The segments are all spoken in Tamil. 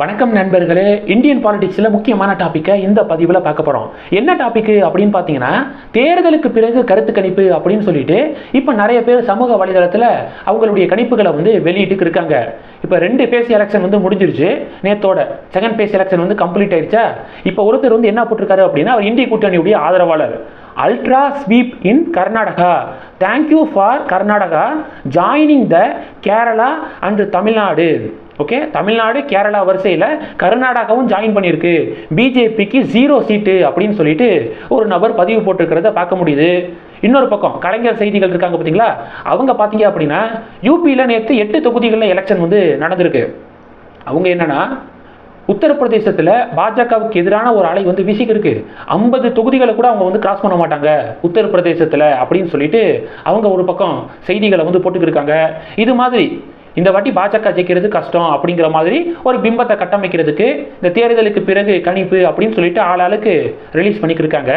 வணக்கம் நண்பர்களே. இந்தியன் பாலிடிக்ஸில் முக்கியமான டாப்பிக்கை இந்த பதிவில் பார்க்க போகிறோம் என்ன டாப்பிக்கு அப்படின்னு பார்த்தீங்கன்னா தேர்தலுக்கு பிறகு கருத்து கணிப்பு அப்படின்னு சொல்லிட்டு இப்போ நிறைய பேர் சமூக வலைதளத்தில் அவங்களுடைய கணிப்புகளை வந்து வெளியிட்டு இருக்காங்க. இப்போ ரெண்டு பேஸ் எலெக்ஷன் வந்து முடிஞ்சிருச்சு. நேத்தோட செகண்ட் பேஸ் எலெக்ஷன் வந்து கம்ப்ளீட் ஆயிடுச்சா இப்போ ஒருத்தர் வந்து என்ன போட்டிருக்காரு அப்படின்னா அவர் இந்திய கூட்டணியுடைய ஆதரவாளர். Ultra sweep in Karnataka thank you for Karnataka joining the Kerala and Tamil Nadu okay Tamil Nadu Kerala வரிசையில் கர்நாடகாவும் ஜாயின் பண்ணியிருக்கு. பிஜேபிக்கு ஜீரோ சீட்டு அப்படின்னு சொல்லிட்டு ஒரு நபர் பதிவு போட்டிருக்கிறத பார்க்க முடியுது. இன்னொரு பக்கம் கலைஞர் செய்திகள் இருக்காங்க பார்த்தீங்களா? அவங்க பார்த்தீங்க அப்படின்னா யூபியில் நேற்று எட்டு தொகுதிகளில் எலெக்ஷன் வந்து நடந்திருக்கு. அவங்க என்னென்னா உத்தரப்பிரதேசத்தில் பாஜகவுக்கு எதிரான ஒரு அலை வந்து வீசிக்கு இருக்கு. ஐம்பது தொகுதிகளை கூட அவங்க வந்து கிராஸ் பண்ண மாட்டாங்க. உத்தரப்பிரதேசத்தில் அப்படின்னு சொல்லிட்டு அவங்க ஒரு பக்கம் செய்திகளை வந்து போட்டுக்கிருக்காங்க இது மாதிரி இந்த வாட்டி பாஜக ஜெயிக்கிறது கஷ்டம் அப்படிங்கிற மாதிரி ஒரு பிம்பத்தை கட்டமைக்கிறதுக்கு இந்த தேர்தலுக்கு பிறகு கணிப்பு அப்படின்னு சொல்லிட்டு ஆளாளுக்கு ரிலீஸ் பண்ணிக்கிருக்காங்க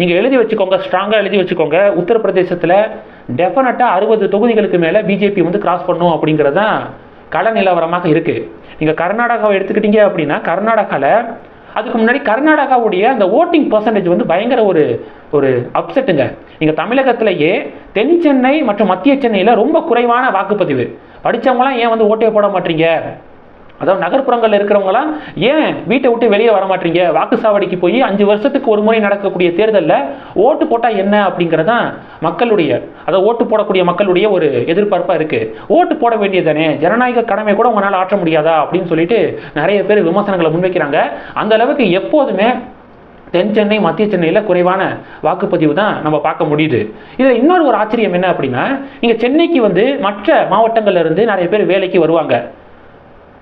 நீங்கள் எழுதி வச்சுக்கோங்க ஸ்ட்ராங்காக எழுதி வச்சுக்கோங்க. உத்தரப்பிரதேசத்தில் டெஃபினட்டாக அறுபது தொகுதிகளுக்கு மேலே பிஜேபி வந்து கிராஸ் பண்ணும் அப்படிங்கிறது தான் கள நிலவரமாக இருக்குது நீங்கள் கர்நாடகாவை எடுத்துக்கிட்டீங்க அப்படின்னா கர்நாடகாவில் அதுக்கு முன்னாடி கர்நாடகாவுடைய அந்த ஓட்டிங் பர்சன்டேஜ் வந்து பயங்கர ஒரு ஒரு அப்செட்டுங்க நீங்கள் தமிழகத்திலேயே தென் சென்னை மற்றும் மத்திய சென்னையில் ரொம்ப குறைவான வாக்குப்பதிவு. படித்தவங்களாம் ஏன் வந்து ஓட்டே போட மாட்டீங்க? அதாவது நகர்ப்புறங்களில் இருக்கிறவங்களாம் ஏன் வீட்டை விட்டு வெளியே வர மாட்டீங்க வாக்குச்சாவடிக்கு போய் அஞ்சு வருஷத்துக்கு ஒரு முறை நடக்கக்கூடிய தேர்தலில் ஓட்டு போட்டால் என்ன அப்படிங்கிறதான் மக்களுடைய அதாவது ஓட்டு போடக்கூடிய மக்களுடைய ஒரு எதிர்பார்ப்பாக இருக்குது ஓட்டு போட வேண்டியதானே ஜனநாயக கடமை கூட உங்களால் ஆற்ற முடியாதா அப்படின்னு சொல்லிட்டு நிறைய பேர் விமர்சனங்களை முன்வைக்கிறாங்க. அந்த அளவுக்கு எப்போதுமே தென் சென்னை மத்திய சென்னையில் குறைவான வாக்குப்பதிவு தான் நம்ம பார்க்க முடியுது. இதில் இன்னொரு ஒரு ஆச்சரியம் என்ன அப்படின்னா நீங்கள் சென்னைக்கு வந்து மற்ற மாவட்டங்கள்லேருந்து நிறைய பேர் வேலைக்கு வருவாங்க.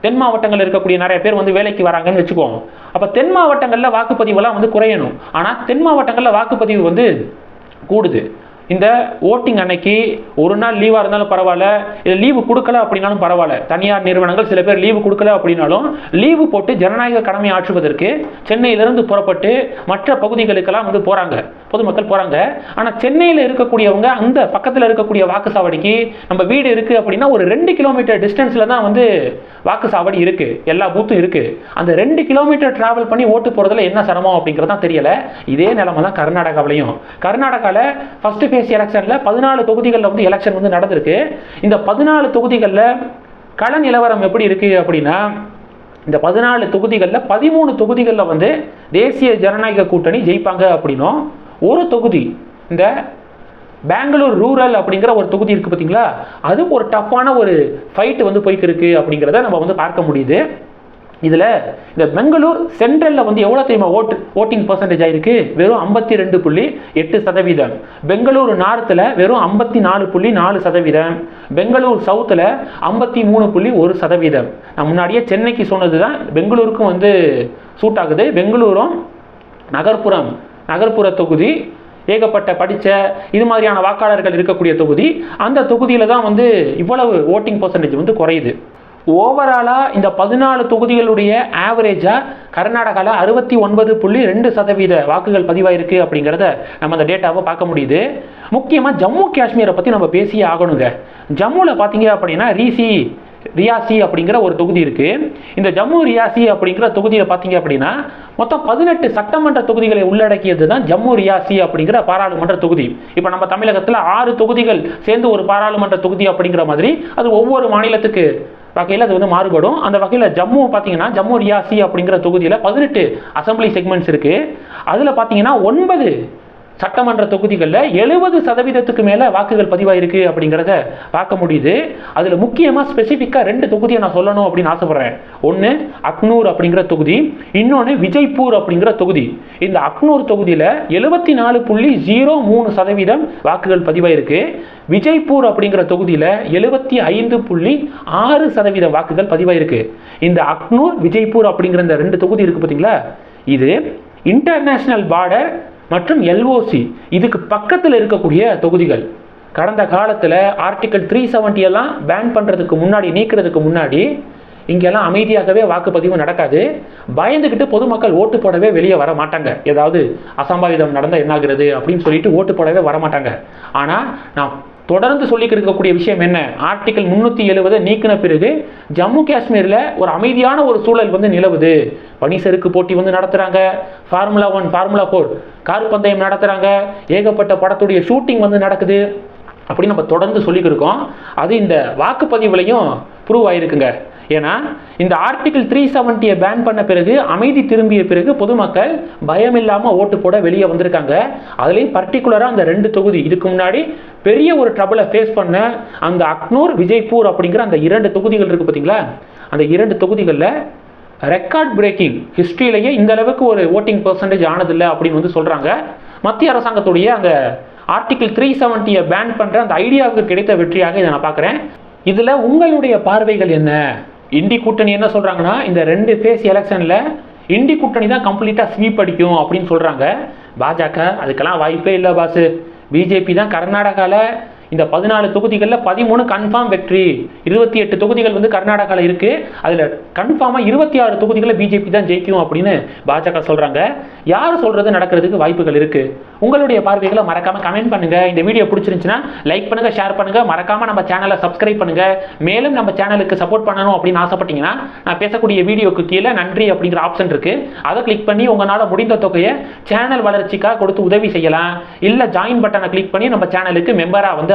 தென் மாவட்டங்களில் இருக்கக்கூடிய நிறைய பேர் வந்து வேலைக்கு வராங்கன்னு வச்சுக்கோங்க. அப்போ தென் மாவட்டங்களில் வாக்குப்பதிவெல்லாம் வந்து குறையணும். ஆனால் தென் மாவட்டங்களில் வாக்குப்பதிவு வந்து கூடுது. இந்த ஓட்டிங் அன்னைக்கு ஒரு நாள் லீவாக இருந்தாலும் பரவாயில்ல இல்லை லீவு கொடுக்கல அப்படின்னாலும் பரவாயில்ல. தனியார் நிறுவனங்கள் சில பேர் லீவு கொடுக்கல அப்படின்னாலும் லீவு போட்டு ஜனநாயக கடமை ஆற்றுவதற்கு சென்னையிலிருந்து புறப்பட்டு மற்ற பகுதிகளுக்கெல்லாம் வந்து போகிறாங்க பொதுமக்கள் போகிறாங்க ஆனால் சென்னையில் இருக்கக்கூடியவங்க அந்த பக்கத்தில் இருக்கக்கூடிய வாக்குச்சாவடிக்கு நம்ம வீடு இருக்குது அப்படின்னா ஒரு ரெண்டு கிலோமீட்டர் டிஸ்டன்ஸில் தான் வந்து வாக்குச்சாவடி இருக்குது எல்லா பூத்தும் இருக்குது அந்த ரெண்டு கிலோமீட்டர் ட்ராவல் பண்ணி ஓட்டு போகிறதுல என்ன சிரமம் அப்படிங்கிறது தான் தெரியலை. இதே நிலமை தான் கர்நாடகாவிலையும். கர்நாடகாவில் ஃபஸ்ட்டு ஃபேஸ் எலெக்ஷனில் பதினாலு தொகுதிகளில் வந்து எலெக்ஷன் வந்து நடந்திருக்கு. இந்த பதினாலு தொகுதிகளில் கள நிலவரம் எப்படி இருக்குது அப்படின்னா இந்த பதினாலு தொகுதிகளில் பதிமூணு தொகுதிகளில் வந்து தேசிய ஜனநாயக கூட்டணி ஜெயிப்பாங்க அப்படின்னும் ஒரு தொகுதி இந்த பெங்களூர் ரூரல் அப்படிங்கிற ஒரு தொகுதி இருக்குது பார்த்தீங்களா அது ஒரு டஃப்பான ஒரு ஃபைட் வந்து போய்க்கு இருக்குது அப்படிங்கிறத நம்ம வந்து பார்க்க முடியுது. இதில் இந்த பெங்களூர் சென்ட்ரலில் வந்து எவ்வளோ தெரியுமா ஓட்டு ஓட்டிங் பர்சன்டேஜ் ஆயிருக்கு? வெறும் ஐம்பத்தி ரெண்டு புள்ளி எட்டு சதவீதம். பெங்களூர் நார்த்தில் வெறும் ஐம்பத்தி நாலு புள்ளி நாலு சதவீதம். பெங்களூர் சவுத்தில் ஐம்பத்தி மூணு புள்ளி ஒரு சதவீதம். நான் முன்னாடியே சென்னைக்கு சொன்னது தான் பெங்களூருக்கும் வந்து சூட் ஆகுது. பெங்களூரும் நகர்ப்புறம் நகர்ப்புற தொகுதி ஏகப்பட்ட படித்த இது மாதிரியான வாக்காளர்கள் இருக்கக்கூடிய தொகுதி அந்த தொகுதியில் தான் வந்து இவ்வளவு ஓட்டிங் பர்சன்டேஜ் வந்து குறையுது. ஓவராலாக இந்த பதினாலு தொகுதிகளுடைய ஆவரேஜாக கர்நாடகாவில் அறுபத்தி ஒன்பது புள்ளி ரெண்டு சதவீத வாக்குகள் பதிவாயிருக்கு அப்படிங்கிறத நம்ம அந்த டேட்டாவை பார்க்க முடியுது. முக்கியமாக ஜம்மு காஷ்மீரை பற்றி நம்ம பேசியே ஆகணுங்க. ஜம்முவில் பார்த்தீங்க அப்படின்னா ரீசி ரியாசி அப்படிங்கிற ஒரு தொகுதி இருக்கு. இந்த ஜம்மு ரியாசி அப்படிங்கிற தொகுதியில் பார்த்தீங்க அப்படின்னா மொத்தம் பதினெட்டு சட்டமன்ற தொகுதிகளை உள்ளடக்கியது தான் ஜம்மு ரியாசி அப்படிங்கிற பாராளுமன்ற தொகுதி. இப்போ நம்ம தமிழகத்தில் ஆறு தொகுதிகள் சேர்ந்து ஒரு பாராளுமன்ற தொகுதி அப்படிங்கிற மாதிரி அது ஒவ்வொரு மாநிலத்துக்கு வகையில் அது வந்து மாறுபடும். அந்த வகையில் ஜம்மு பார்த்தீங்கன்னா ஜம்மு ரியாசி அப்படிங்கிற தொகுதியில் பதினெட்டு அசம்பிளி செக்மெண்ட்ஸ் இருக்குது அதில் பார்த்தீங்கன்னா ஒன்பது சட்டமன்ற தொகுதிகளில் எழுபது சதவீதத்துக்கு மேலே வாக்குகள் பதிவாயிருக்கு அப்படிங்கிறத பார்க்க முடியுது. அதில் முக்கியமாக ஸ்பெசிஃபிக்காக ரெண்டு தொகுதியை நான் சொல்லணும் அப்படின்னு ஆசைப்பட்றேன். ஒன்று அக்னூர் அப்படிங்கிற தொகுதி. இன்னொன்று விஜய்பூர் அப்படிங்கிற தொகுதி. இந்த அக்னூர் தொகுதியில் எழுபத்தி நாலு புள்ளி ஜீரோ மூணு சதவீதம் வாக்குகள் பதிவாயிருக்கு. விஜய்பூர் அப்படிங்கிற தொகுதியில் எழுபத்தி ஐந்து புள்ளி ஆறு சதவீத வாக்குகள் பதிவாயிருக்கு. இந்த அக்னூர் விஜய்பூர் அப்படிங்கிற இந்த ரெண்டு தொகுதி இருக்குது பார்த்தீங்களா இது இன்டர்நேஷ்னல் பார்டர் மற்றும் எல்ஓசி இதுக்கு பக்கத்தில் இருக்கக்கூடிய தொகுதிகள். கடந்த காலத்தில் ஆர்டிக்கல் த்ரீ செவன்ட்டி எல்லாம் பேன் பண்ணுறதுக்கு முன்னாடி நீக்கிறதுக்கு முன்னாடி இங்கெல்லாம் அமைதியாகவே வாக்குப்பதிவு நடக்காது. பயந்துக்கிட்டு பொதுமக்கள் ஓட்டு போடவே வெளியே வர மாட்டாங்க. ஏதாவது அசம்பாவிதம் நடந்தால் என்னாகிறது அப்படின்னு சொல்லிட்டு ஓட்டு போடவே வர மாட்டாங்க ஆனால் நான் தொடர்ந்து சொல்லிக்கிட்டு இருக்கக்கூடிய விஷயம் என்ன? ஆர்டிகல் முன்னூற்றி எழுபதை நீக்கின பிறகு ஜம்மு காஷ்மீரில் ஒரு அமைதியான ஒரு சூழல் வந்து நிலவுது. பனிசருக்கு போட்டி வந்து நடத்துகிறாங்க formula one formula four car பந்தயம் நடத்துகிறாங்க ஏகப்பட்ட படத்துடைய ஷூட்டிங் வந்து நடக்குது. அப்படின்னு நம்ம தொடர்ந்து சொல்லிக்கிருக்கோம் அது இந்த வாக்குப்பதிவுலையும் ப்ரூவ் ஆயிருக்குங்க. ஏன்னா இந்த ஆர்டிகிள் த்ரீ செவன்ட்டியை பேன் பண்ண பிறகு அமைதி திரும்பிய பிறகு பொதுமக்கள் பயம் இல்லாமல் ஓட்டு போட வெளியே வந்திருக்காங்க. அதுலேயும் பர்டிகுலராக அந்த ரெண்டு தொகுதி. இதுக்கு முன்னாடி பெரிய ஒரு ட்ரபிளை ஃபேஸ் பண்ண அந்த அக்னூர் விஜய்பூர் அப்படிங்கிற அந்த இரண்டு தொகுதிகள் இருக்குது பார்த்தீங்களா அந்த இரண்டு தொகுதிகளில் ரெக்கார்ட் பிரேக்கிங் ஹிஸ்ட்ரியிலேயே இந்த அளவுக்கு ஒரு ஓட்டிங் பர்சன்டேஜ் ஆனதில்லை அப்படின்னு வந்து சொல்கிறாங்க மத்திய அரசாங்கத்துடைய அந்த ஆர்டிகிள் த்ரீ செவன்ட்டியை பேன் பண்ணுற அந்த ஐடியாவுக்கு கிடைத்த வெற்றியாக இதை நான் பார்க்குறேன். இதில் உங்களுடைய பார்வைகள் என்ன? இண்டி கூட்டணி என்ன சொல்கிறாங்கன்னா இந்த ரெண்டு ஃபேஸ் எலெக்ஷனில் இண்டி கூட்டணி தான் கம்ப்ளீட்டாக ஸ்வீப் அடிக்கும் அப்படின்னு சொல்கிறாங்க பாஜக அதுக்கெல்லாம் வாய்ப்பே இல்லை பாசு. பிஜேபி தான் கர்நாடகாவில் இந்த பதினாலு தொகுதிகளில் பதிமூணு கன்ஃபார்ம் வெற்றி. இருபத்தி எட்டு தொகுதிகள் வந்து கர்நாடகாவில் இருக்குது அதில் கன்ஃபார்மாக இருபத்தி ஆறு தொகுதிகளில் பிஜேபி தான் ஜெயிக்கும் அப்படின்னு பாஜக சொல்கிறாங்க யார் சொல்கிறது நடக்கிறதுக்கு வாய்ப்புகள் இருக்குது உங்களுடைய பார்வைகளை மறக்காமல் கமெண்ட் பண்ணுங்கள் இந்த வீடியோ பிடிச்சிருந்துச்சுன்னா லைக் பண்ணுங்கள் ஷேர் பண்ணுங்கள் மறக்காமல் நம்ம சேனலை சப்ஸ்கிரைப் பண்ணுங்கள் மேலும் நம்ம சேனலுக்கு சப்போர்ட் பண்ணணும் அப்படின்னு ஆசைப்பட்டீங்கன்னா நான் பேசக்கூடிய வீடியோக்கு கீழே நன்றி அப்படிங்கிற ஆப்ஷன் இருக்குது அதை கிளிக் பண்ணி உங்களால் முடிந்த தொகையை சேனல் வளர்ச்சிக்காக கொடுத்து உதவி செய்யலாம். இல்லை ஜாயின் பட்டனை கிளிக் பண்ணி நம்ம சேனலுக்கு மெம்பராக வந்து